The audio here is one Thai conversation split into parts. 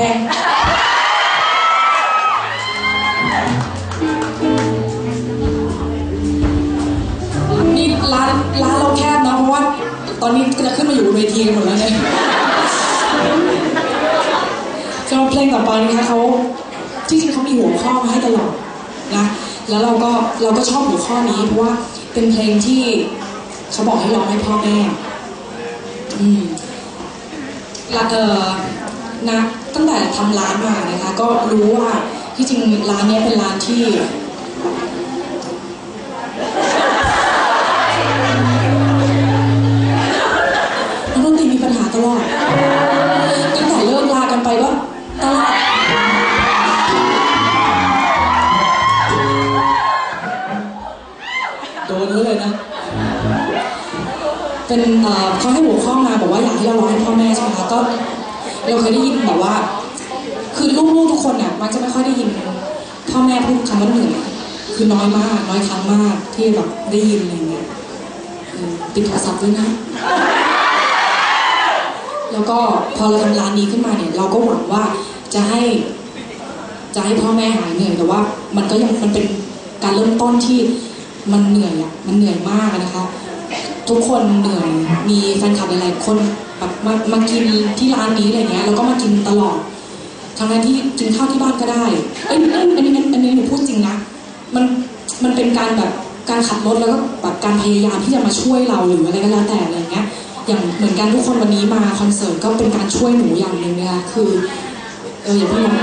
พงนี่ร้านร้านเราแคบนะเพราะว่า ตอนนี้จะขึ้นมาอยู่บนเวทีกันหมดแล้วเนี่ยสำหรับเพลงต่อไปนะคะเขาที่จริงเขามีหัวข้อมาให้ตลอดนะ แล้วเราก็เราก็ชอบหัวข้อนี้เพราะว่าเป็นเพลงที่เขาบอกให้ร้องให้พ่อแม่ อืมละเออ นะตั้งแต่ทำร้านมานะคะ ก็รู้ว่าที่จริงร้านนี้เป็นร้านที่นักดนตรีมีปัญหาตลอดตั้งแต่เลิกลากันไปก็ตลอดโดนเขาเลยนะ เป็นเอ่อเขาให้หัวข้อมาบอกว่าอยากให้เราร้องให้พ่อแม่ใช่ไหมคะก็ เราเคยได้ยินแบบว่า คือลูกๆทุกคนเนี่ยมักจะไม่ค่อยได้ยินพ่อแม่พูดคำว่าเหนื่อยคือน้อยมาก น้อยครั้งมากที่แบบได้ยินอะไรเงี้ยปิดโทรศัพท์ด้วยนะ แล้วก็พอเราทำร้านนี้ขึ้นมาเนี่ย เราก็หวังว่าจะให้ จะให้พ่อแม่หายเหนื่อยแต่ว่า มันก็ยังมันเป็นการเริ่มต้นที่มันเหนื่อยอะมันเหนื่อยมากนะคะ ทุกคนเหนื่อยมีแฟนคลับหลายๆคน แบบมามากินที่ร้านนี้อะไรเงี้ยแล้วก็มากินตลอดทั้งนั้นที่กินข้าวที่บ้านก็ได้เอ้ยเอ้ยอันนี้อันนี้อันนี้หนูพูดจริงนะมันมันเป็นการแบบการขับรถแล้วก็แบบการพยายามที่จะมาช่วยเราหรืออะไรก็แล้วแต่อะไรเงี้ยอย่างเหมือนกันทุกคนวันนี้มาคอนเสิร์ตก็เป็นการช่วยหนูอย่างหนึ่งนะคะคือเอออย่าเพิ่งร้อง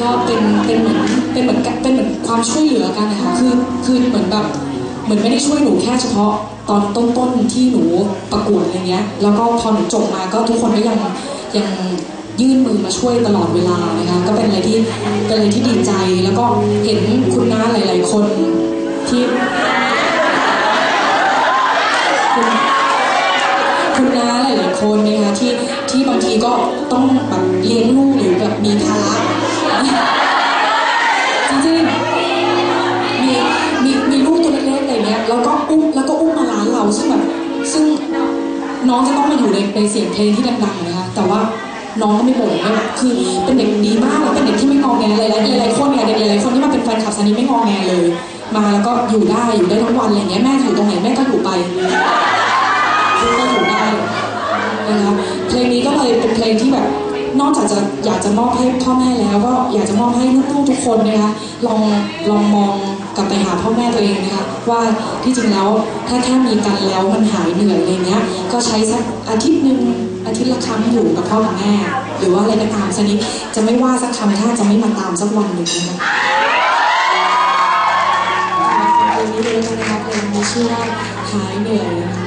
ก็เป็นเป็นเหมือนเป็นเหมือนเป็นเหมือนความช่วยเหลือกันนะคะคือคือเหมือนแบบ เหมือนไม่ได้ช่วยหนูแค่เฉพาะตอนต้นๆที่หนูประกวดอะไรเงี้ย แล้วก็พอหนูจบมาก็ทุกคนก็ยังยังยื่นมือมาช่วยตลอดเวลานะคะก็เป็นอะไรที่เป็นอะไรที่ดีใจแล้วก็เห็นคุณน้าหลาย ๆ คนที่คุณคุณน้าหลาย ๆ คนนะคะที่ที่บางทีก็ต้องแบบเลี้ยงลูกหรือแบบมีภาระ น้องจะต้องมาอยู่ในในเสียงเพลงที่ดังๆนะคะแต่ว่าน้องก็ไม่บ่นเลยคือเป็นเด็กดีมากแล้วเป็นเด็กที่ไม่งอแงหลายๆหลายๆคนเนี่ยเด็กหลายๆคนที่มาเป็นแฟนคลับซันนี่ไม่งอแงเลย มาแล้วก็อยู่ได้อยู่ได้ทั้งวันอะไรเงี้ยแม่อยู่ตรงไหนแม่ก็อยู่ไปก็อยู่ได้นะคะเพลงนี้ก็เลยเป็นเพลงที่แบบ นอกจากจะอยากจะมอบให้พ่อแม่แล้วก็อยากจะมอบให้ลูกๆทุกคนนะคะลองลองมองกลับไปหาพ่อแม่ตัวเองนะคะว่าที่จริงแล้วถ้าแค่มีกันแล้วมันหายเหนื่อยอะไรเงี้ยก็ใช้สักอาทิตย์หนึ่งอาทิตย์ละครั้งอยู่กับพ่อกับแม่ หรือว่าอะไรก็ตามสนิทจะไม่ว่าสักคำถ้าจะไม่มาตามสักวันหนึ่งนะคะเพลงนี้เลยแล้วกันะคะเพลงนี้ชื่อว่าหายเหนื่อยนะคะ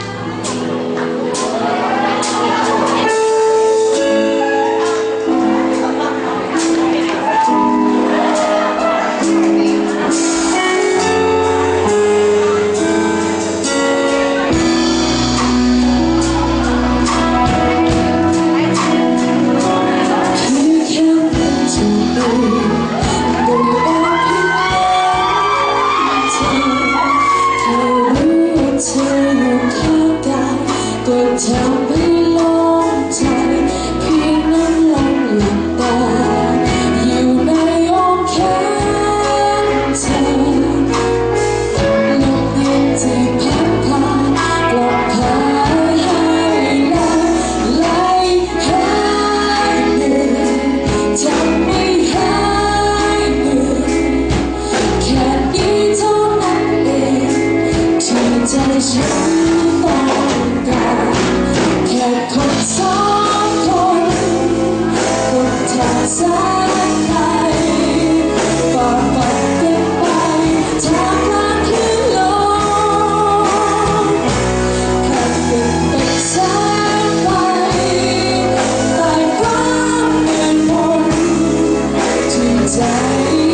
ใจ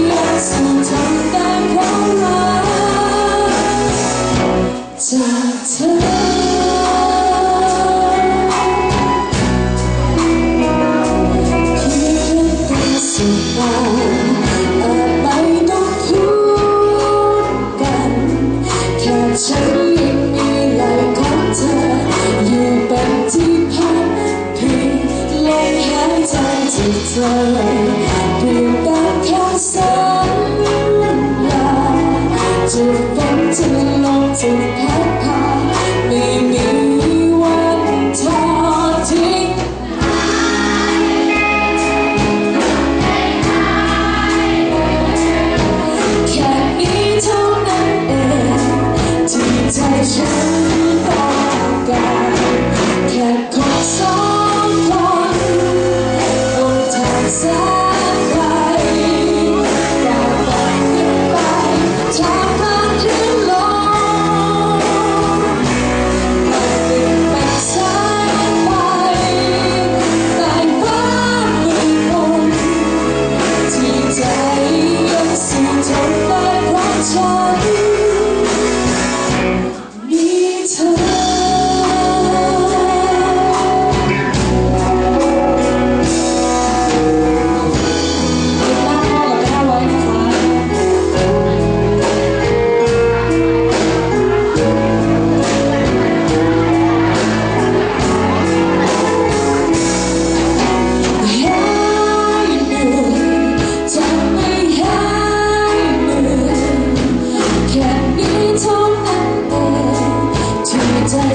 และสู่ทางแต่ความรักจากเธอเพียงเป็นสุดตาอาจไม่ต้องพูดกันแค่ฉันยังมีหลของเธอ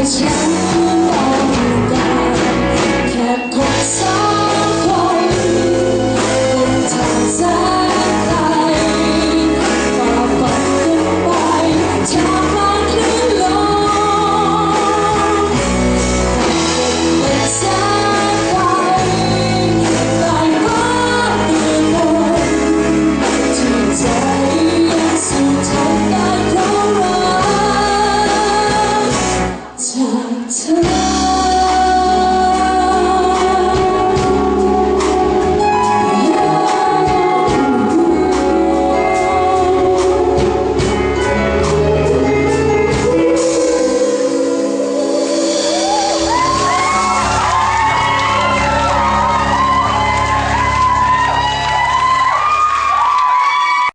อ